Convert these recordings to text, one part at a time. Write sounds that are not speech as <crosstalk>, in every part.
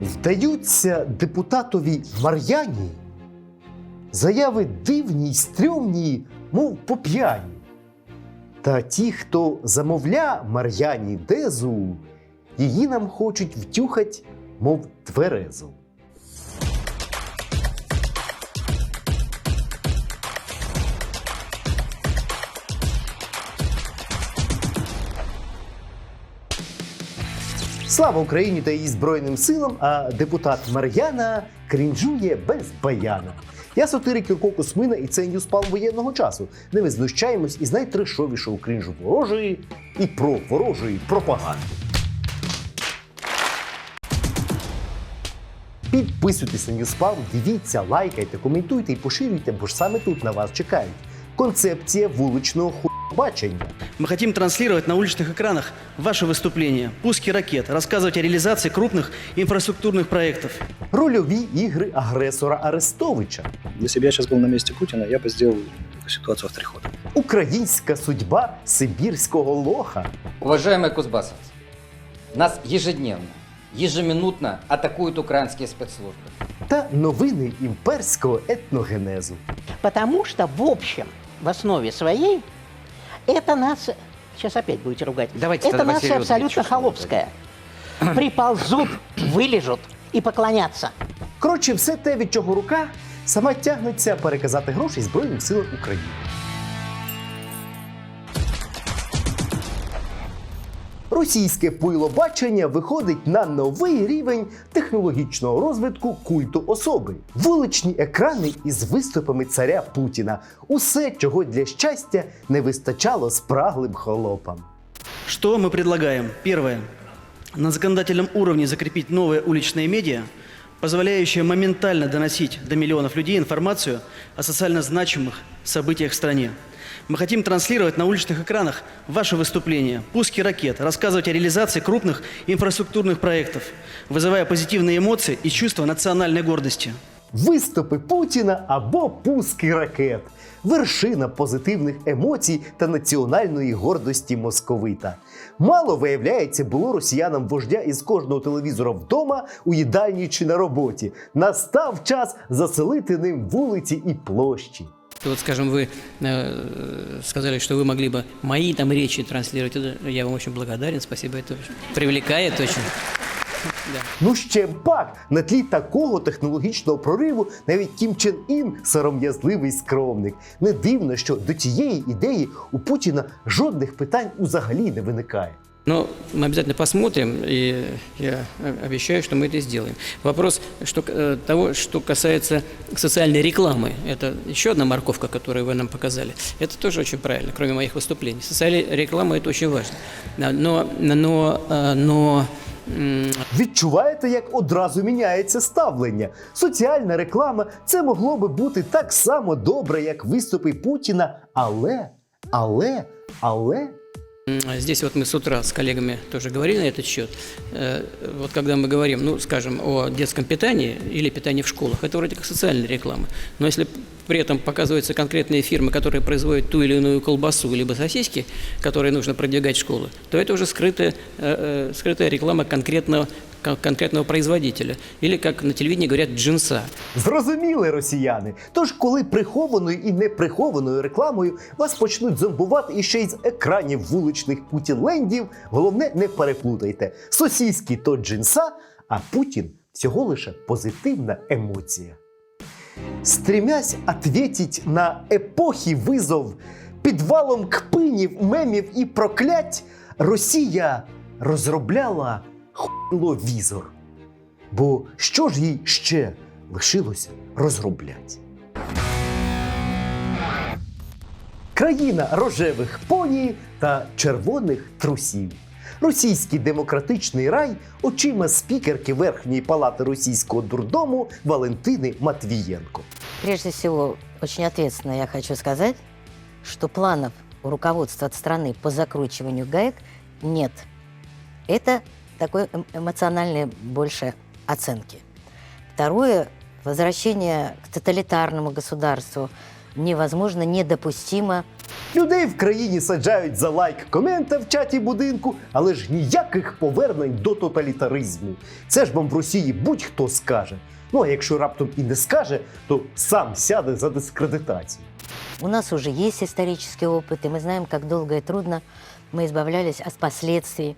Вдаються депутатові Мар'яні заяви дивні й стрьомні, мов по п'яні. Та ті, хто замовля Мар'яні Дезу, її нам хочуть втюхать, мов тверезу. Слава Україні та її Збройним силам, а депутат Мар'яна крінжує без баяна. Я сатирик Юрко Космина і це Ньюспал воєнного часу, де ми знущаємось із найтрешовішого крінжу ворожої і про ворожої пропаганди. Підписуйтесь на Ньюспал, дивіться, лайкайте, коментуйте і поширюйте, бо ж саме тут на вас чекають. Концепція вуличного бачення. Мы хотим транслировать на уличных экранах ваши выступления, пуски ракет, рассказывать о реализации крупных инфраструктурных проектов. Рольові ігри агресора Арестовича. Если бы я сейчас был на месте Путина, я бы сделал эту ситуацию в три хода. Українська судьба сибірського лоха. Уважаемые кузбассовцы, нас ежедневно, ежеминутно атакуют украинские спецслужбы. та новини імперського етногенезу. Потому что, в общем, в основе своей, это нация... Сейчас опять будете ругать. Давайте это тогда нация посерьезнее абсолютно чуть-чуть. холопская. <clears throat> Приползут, вылежут и поклонятся. Коротше, все те, від чого рука сама тягнеться переказати гроші Збройним силам України. Російське пуйлобачення виходить на новий рівень технологічного розвитку культу особи. Вуличні екрани із виступами царя Путіна. Усе, чого для щастя не вистачало спраглим холопам. Что мы предлагаем? Первое. На законодательном уровне закрепить новые уличные медиа, позволяющие моментально доносить до миллионов людей информацию о социально значимых событиях в стране. Мы хотим транслировать на уличных экранах ваши выступления, пуски ракет, рассказывать о реализации крупных инфраструктурных проектов, вызывая позитивные эмоции и чувство национальной гордости. Виступи Путіна або пуски ракет. Вершина позитивних емоцій та національної гордості московита. Мало виявляється, було росіянам вождя із кожного телевізора вдома, у їдальні чи на роботі. Настав час заселити ним вулиці і площі. Вот, скажем, вы э, сказали, что вы могли бы мои там речи транслировать. Это я вам очень благодарен, спасибо, это очень привлекает очень. Да. Ну ще б пак на тлі такого технологічного прориву навіть Кім Чен Ін сором'язливий скромник. Не дивно, що до цієї ідеї у Путіна жодних питань взагалі не виникає. Но мы обязательно посмотрим, и я о- обещаю, что мы это сделаем. Вопрос что, э, того, что касается социальной рекламы. Это еще одна морковка, которую вы нам показали. Это тоже очень правильно, кроме моих выступлений. Социальная реклама – это очень важно. Да, Но, но, э, но м, Відчуваєте, як одразу міняється ставлення. Соціальна реклама це могло би бути так само добре, як виступи Путіна, але, але, але. М, Здесь вот мы с утра с коллегами тоже говорили на этот счет. Э, Вот когда мы говорим, ну, скажем, о детском питании или питании в школах, это вроде как социальная реклама. Но если при этом показываются конкретные фирмы, которые производят ту или иную колбасу, либо сосиски, которые нужно продвигать в школы, то это уже скрытая, э, э, скрытая реклама конкретного, кон- конкретного производителя. Или, как на телевидении говорят, джинса. Зрозуміли росіяни. Тож, коли прихованою і неприхованою рекламою вас почнуть зомбувати іще й з екранів вуличних путінлендів, головне не переплутайте. Сосіски то джинса, а Путін всього лише позитивна емоція. Стремясь ответить на епохи визов підвалом кпинів, мемів і проклять, Росія розробляла хуйловізор. Бо що ж їй ще лишилось розроблять? Країна рожевих поні та червоних трусів. Російський демократичний рай очима спікерки Верхньої палати російського дурдому Валентини Матвієнко. Прежде всего, очень ответственно я хочу сказать, что планов у руководства от страны по закручиванию гаек нет. Это такой эм- эмоциональные больше оценки. Второе, возвращение к тоталитарному государству невозможно, недопустимо. Людей в країні саджають за лайк комента в чаті будинку, але ж ніяких повернень до тоталітаризму. Це ж вам в Росії будь-хто скаже. Ну а якщо раптом і не скаже, то сам сяде за дискредитацію. У нас уже есть исторический опыт, и мы знаем, как долго и трудно мы избавлялись от последствий.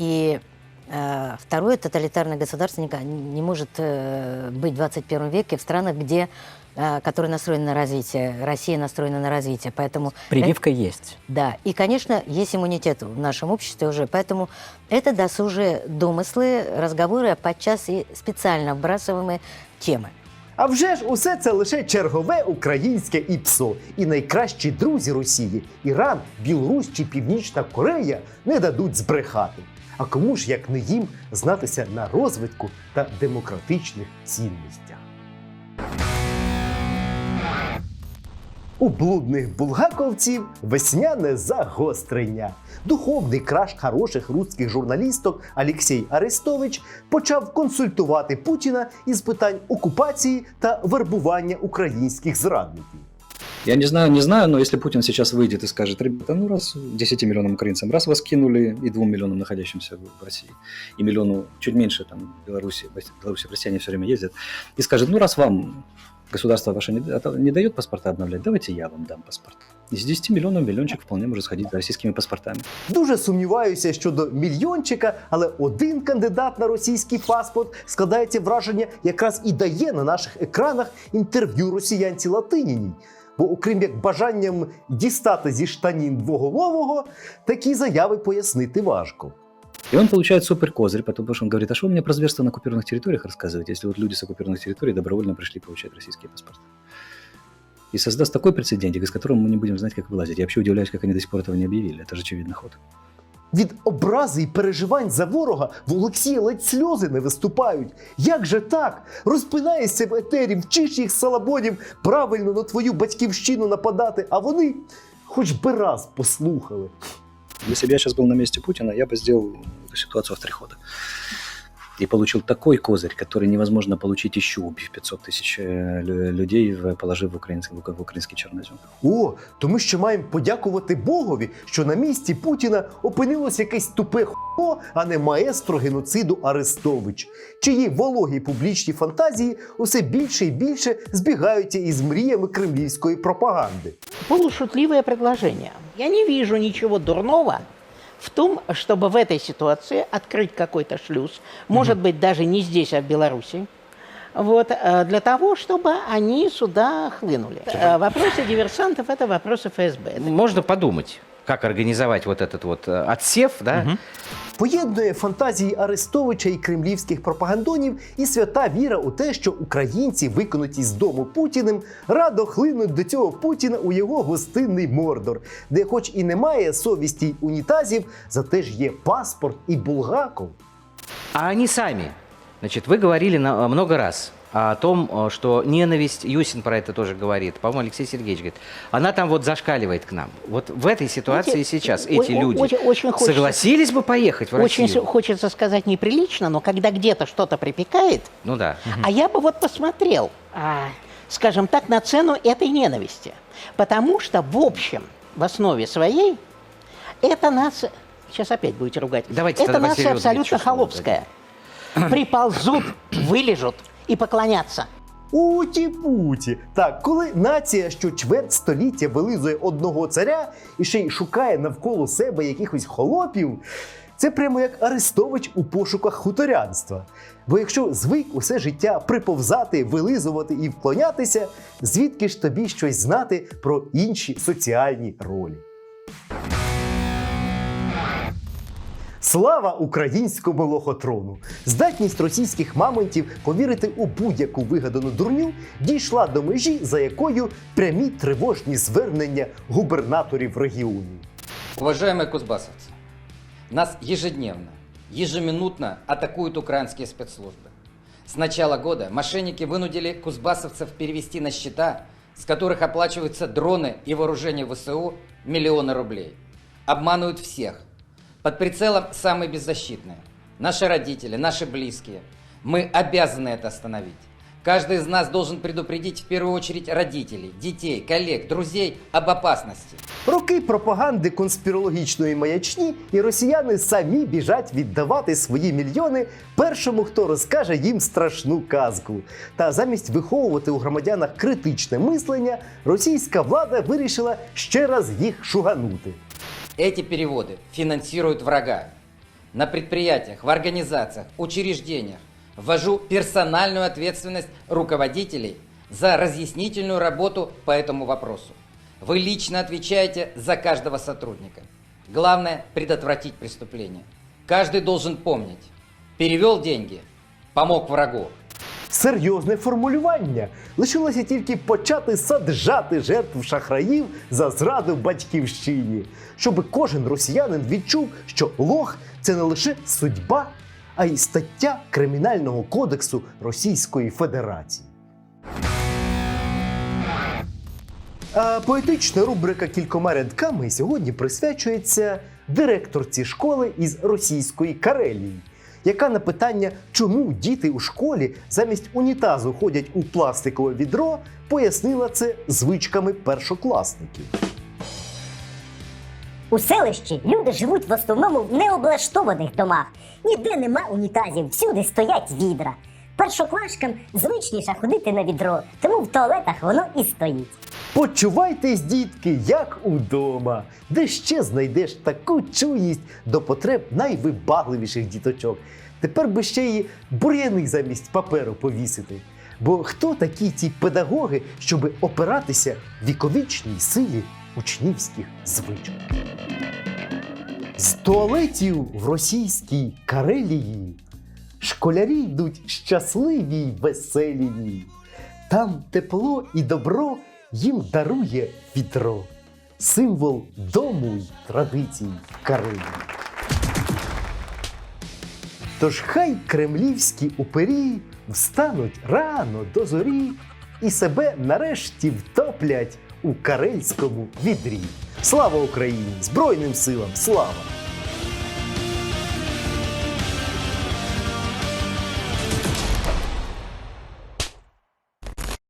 И э, второе тоталитарное государство никак не может э, быть в 21 веке в странах, где, э, которые настроены на развитие. Россия настроена на развитие, поэтому... Прививка есть. Да, и, конечно, есть иммунитет в нашем обществе уже, поэтому это досужие домыслы, разговоры, а подчас и специально вбрасываемые темы. А вже ж усе це лише чергове українське ІПСО. І найкращі друзі Росії Іран, Білорусь чи Північна Корея не дадуть збрехати. А кому ж як не їм знатися на розвитку та демократичних цінностях? У блудних булгаковців весняне загострення. Духовний краш хороших русських журналісток Алексій Арестович почав консультувати Путіна із питань окупації та вербування українських зрадників. Я не знаю, не знаю, но если Путин сейчас выйдет и скажет, ребята, ну раз 10 миллионам украинцам, раз вас кинули и 2 миллионам находящимся в России, и миллиону чуть меньше там Беларуси, Беларуси россияне все время ездят, и скажет, ну раз вам государство ваше не, не дает паспорта обновлять, давайте я вам дам паспорт. Из 10 миллионов миллиончик вполне может сходить за российскими паспортами. Дуже сумніваюся щодо мільйончика, але один кандидат на російський паспорт складається враження, якраз і дає на наших екранах інтерв'ю росіянці Латиніній Бо, окрім як бажанням дістати зі штанін двоголового, такі заяви пояснити важко. И он получает супер козырь, потому что он говорит, а что вы мне про зверство на оккупированных территориях рассказываете, если вот люди с оккупированных территорий добровольно пришли получать российские паспорты. И создаст такой прецедентик, из которого мы не будем знать, как вылазить. Я вообще удивляюсь, как они до сих пор этого не объявили. Это же очевидный ход. Від образи і переживань за ворога в Олексія ледь сльози не виступають. Як же так? Розпинаєшся в етері, вчиш їх салабонів правильно на твою батьківщину нападати, а вони хоч би раз послухали. Если бы я сейчас был на месте Путина, я бы сделал эту ситуацию в три хода. И получил такой козырь, который невозможно получить еще, убив 500 тысяч э, лю- людей, в- положив в украинский, в украинский чернозем. О, тому що маємо подякувати Богові, що на місці Путіна опинилось якесь тупе хо, а не маестро геноциду Арестович, чиї вологі публічні фантазії усе більше і більше збігаються із мріями кремлівської пропаганди. Полушутливое предложение. Я не вижу ничего дурного в том, чтобы в этой ситуации открыть какой-то шлюз, может быть, даже не здесь, а в Беларуси, вот, э, для того, чтобы они сюда хлынули. Э, Вопросы диверсантов – это вопросы ФСБ. Можно подумать, как организовать вот этот вот э, отсев, да? Поєднує фантазії Арестовича і кремлівських пропагандонів і свята віра у те, що українці, виконуті з дому Путіним, радо хлинуть до цього Путіна у його гостинний мордор, де, хоч і немає совісті й унітазів, зате ж є паспорт і булгаков. А они сами. Значит, вы говорили на- много раз О том, э, что ненависть, Юсин про это тоже говорит, по-моему, Алексей Сергеевич говорит, она там вот зашкаливает к нам. Вот в этой ситуации Знаете, сейчас эти о- люди очень- очень хочется- согласились бы поехать в Очень Россию? с- хочется сказать неприлично, но когда где-то что-то припекает, Ну да. А я бы вот посмотрел, а, скажем так, на цену этой ненависти. Потому что, в общем, в основе своей, это нас... Сейчас опять будете ругать. Давайте это нация абсолютно холопская. Приползут, вылежут и поклонятся. Уті-путі. Так, коли нація, що чверть століття вилизує одного царя і ще й шукає навколо себе якихось холопів, це прямо як Арестович у пошуках хуторянства. Бо якщо звик усе життя приповзати, вилизувати і вклонятися, звідки ж тобі щось знати про інші соціальні ролі? Слава українському лохотрону! Здатність російських мамонтів повірити у будь-яку вигадану дурню дійшла до межі, за якою прямі тривожні звернення губернаторів регіонів. Уважаемые кузбассовцы, нас ежедневно, ежеминутно атакуют украинские спецслужбы. С начала года мошенники вынудили кузбассовцев перевести на счета, с которых оплачиваются дроны и вооружение ВСУ, миллионы рублей. Обманывают всех. – Под прицелом самые беззащитные. Наши родители, наши близкие. Мы обязаны это остановить. Каждый из нас должен предупредить в первую очередь родителей, детей, коллег, друзей об опасности. Роки пропаганди конспірологічної маячні, і росіяни самі біжать віддавати свої мільйони першому, хто розкаже їм страшну казку. Та замість виховувати у громадянах критичне мислення, російська влада вирішила ще раз їх шуганути. Эти переводы финансируют врага. На предприятиях, в организациях, учреждениях ввожу персональную ответственность руководителей за разъяснительную работу по этому вопросу. Вы лично отвечаете за каждого сотрудника. Главное – предотвратить преступление. Каждый должен помнить. Перевел деньги – помог врагу. Серйозне формулювання. Лишилося тільки почати саджати жертв шахраїв за зраду батьківщині, щоб кожен росіянин відчув, що лох це не лише судьба, а й стаття Кримінального кодексу Російської Федерації. А поетична рубрика кількома рядками сьогодні присвячується директорці школи із російської Карелії, яка на питання, чому діти у школі замість унітазу ходять у пластикове відро, пояснила це звичками першокласників. У селищі люди живуть в основному в необлаштованих домах. Ніде нема унітазів, всюди стоять відра. Першоклашкам звичніше ходити на відро, тому в туалетах воно і стоїть. Почувайтесь, дітки, як удома, де ще знайдеш таку чуйність до потреб найвибагливіших діточок. Тепер би ще й бур'яни замість паперу повісити. Бо хто такі ті педагоги, щоб опиратися віковічній силі учнівських звичок? З туалетів в російській Карелії школярі йдуть щасливі й веселі. Там тепло і добро їм дарує відро, символ дому й традицій Карелії. Тож хай кремлівські упері встануть рано до зорі і себе нарешті втоплять у карельському відрі. Слава Україні! Збройним силам! Слава!